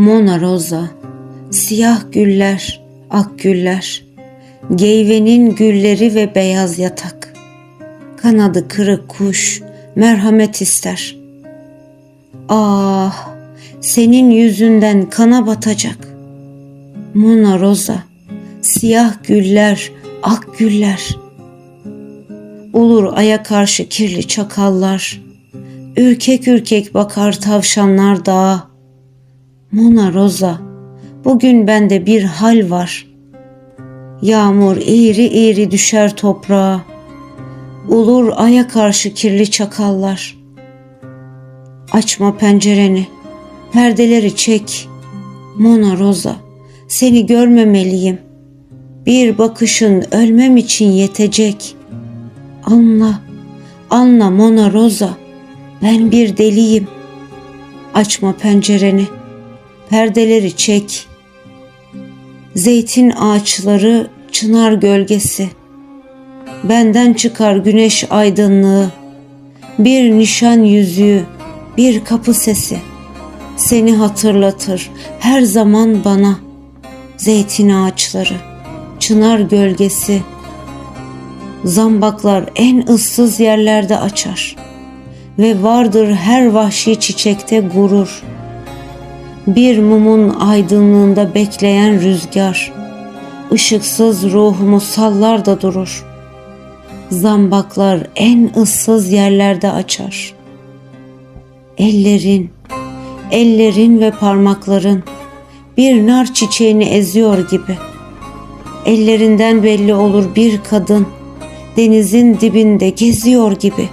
Mona Rosa, siyah güller, ak güller, geyvenin gülleri ve beyaz yatak. Kanadı kırık kuş, merhamet ister. Ah, senin yüzünden kana batacak. Mona Rosa, siyah güller, ak güller. Ulur aya karşı kirli çakallar. Ürkek ürkek bakar tavşanlar dağa. Mona Rosa, bugün bende bir hal var. Yağmur eğri eğri düşer toprağa. Ulur aya karşı kirli çakallar. Açma pencereni, perdeleri çek. Mona Rosa, seni görmemeliyim. Bir bakışın ölmem için yetecek. Anla, anla Mona Rosa, ben bir deliyim. Açma pencereni, perdeleri çek. Zeytin ağaçları, çınar gölgesi. Benden çıkar güneş aydınlığı. Bir nişan yüzüğü, bir kapı sesi. Seni hatırlatır her zaman bana. Zeytin ağaçları, çınar gölgesi. Zambaklar en ıssız yerlerde açar ve vardır her vahşi çiçekte gurur. Bir mumun aydınlığında bekleyen rüzgar, ışıksız ruhumu sallar da durur. Zambaklar en ıssız yerlerde açar. Ellerin, ellerin ve parmakların bir nar çiçeğini eziyor gibi. Ellerinden belli olur bir kadın denizin dibinde geziyor gibi.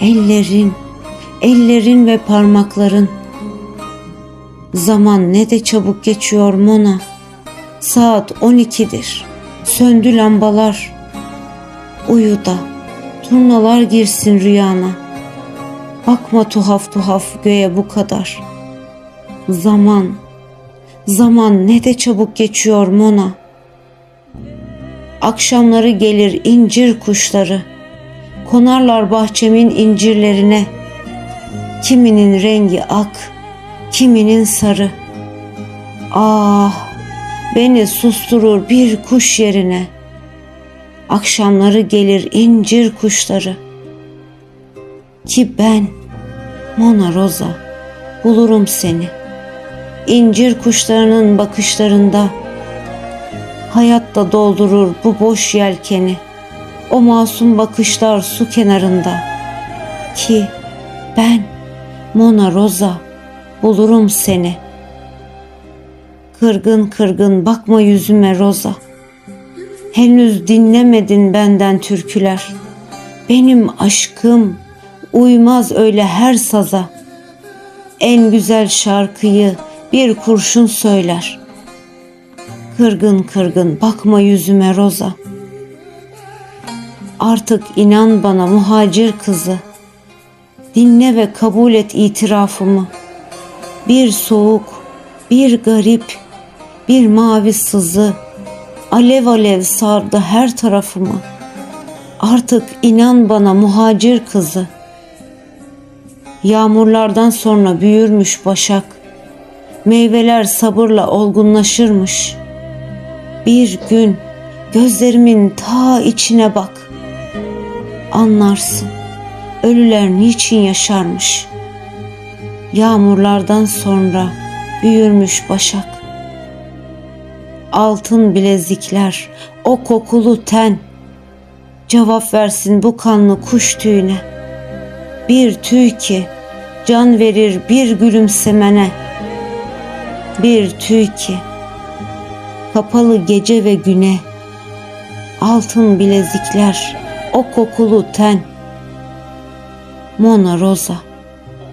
Ellerin, ellerin ve parmakların. Zaman ne de çabuk geçiyor Mona. Saat 12'dir. Söndü lambalar. Uyu da turnalar girsin rüyana. Bakma tuhaf tuhaf göğe bu kadar. Zaman, zaman ne de çabuk geçiyor Mona. Akşamları gelir incir kuşları. Konarlar bahçemin incirlerine. Kiminin rengi ak, kiminin sarı. Ah, beni susturur bir kuş yerine. Akşamları gelir incir kuşları. Ki ben, Mona Rosa, bulurum seni. İncir kuşlarının bakışlarında, hayatta doldurur bu boş yelkeni. O masum bakışlar su kenarında. Ki ben, Mona Rosa, bulurum seni. Kırgın kırgın bakma yüzüme Rosa. Henüz dinlemedin benden türküler. Benim aşkım uymaz öyle her saza. En güzel şarkıyı bir kurşun söyler. Kırgın kırgın bakma yüzüme Rosa. Artık inan bana muhacir kızı. Dinle ve kabul et itirafımı. Bir soğuk, bir garip, bir mavi sızı alev alev sardı her tarafımı. Artık inan bana muhacir kızı. Yağmurlardan sonra büyürmüş başak. Meyveler sabırla olgunlaşırmış. Bir gün gözlerimin ta içine bak. Anlarsın ölüler niçin yaşarmış. Yağmurlardan sonra büyürmüş başak. Altın bilezikler, o kokulu ten. Cevap versin bu kanlı kuş tüyüne. Bir tüy ki can verir bir gülümsemene. Bir tüy ki kapalı gece ve güne. Altın bilezikler, o kokulu ten. Mona Rosa,